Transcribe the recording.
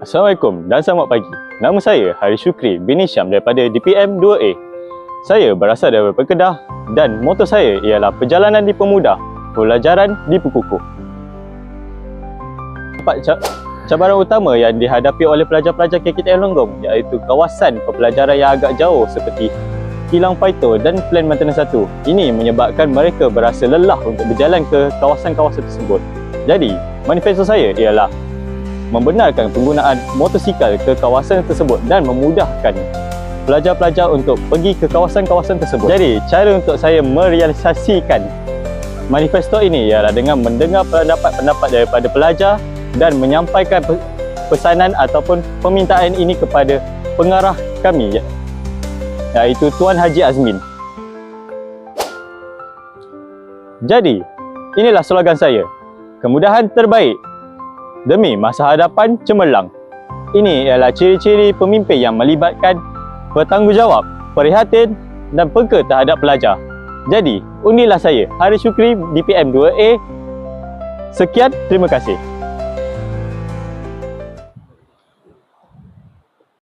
Assalamualaikum dan selamat pagi. Nama saya Hari Syukri bin Isyam daripada DPM 2A. Saya berasal dari Kedah dan moto saya ialah perjalanan dipermudah, pelajaran diperkukuh. Empat ca- cabaran utama yang dihadapi oleh pelajar-pelajar KKTM Longgong iaitu kawasan pembelajaran yang agak jauh seperti Kilang Paito dan Plan Maintenance 1. Ini menyebabkan mereka berasa lelah untuk berjalan ke kawasan-kawasan tersebut. Jadi, manifesto saya ialah membenarkan penggunaan motosikal ke kawasan tersebut dan memudahkan pelajar-pelajar untuk pergi ke kawasan-kawasan tersebut. Jadi, cara untuk saya merealisasikan manifesto ini ialah dengan mendengar pendapat-pendapat daripada pelajar dan menyampaikan pe- pesanan ataupun permintaan ini kepada pengarah kami iaitu Tuan Haji Azmin. Jadi, inilah slogan saya. Kemudahan terbaik demi masa hadapan cemerlang. Ini ialah ciri-ciri pemimpin yang melibatkan bertanggungjawab, prihatin dan peka terhadap pelajar. Jadi, undilah saya, Hari Syukri DPM 2A. Sekian, terima kasih.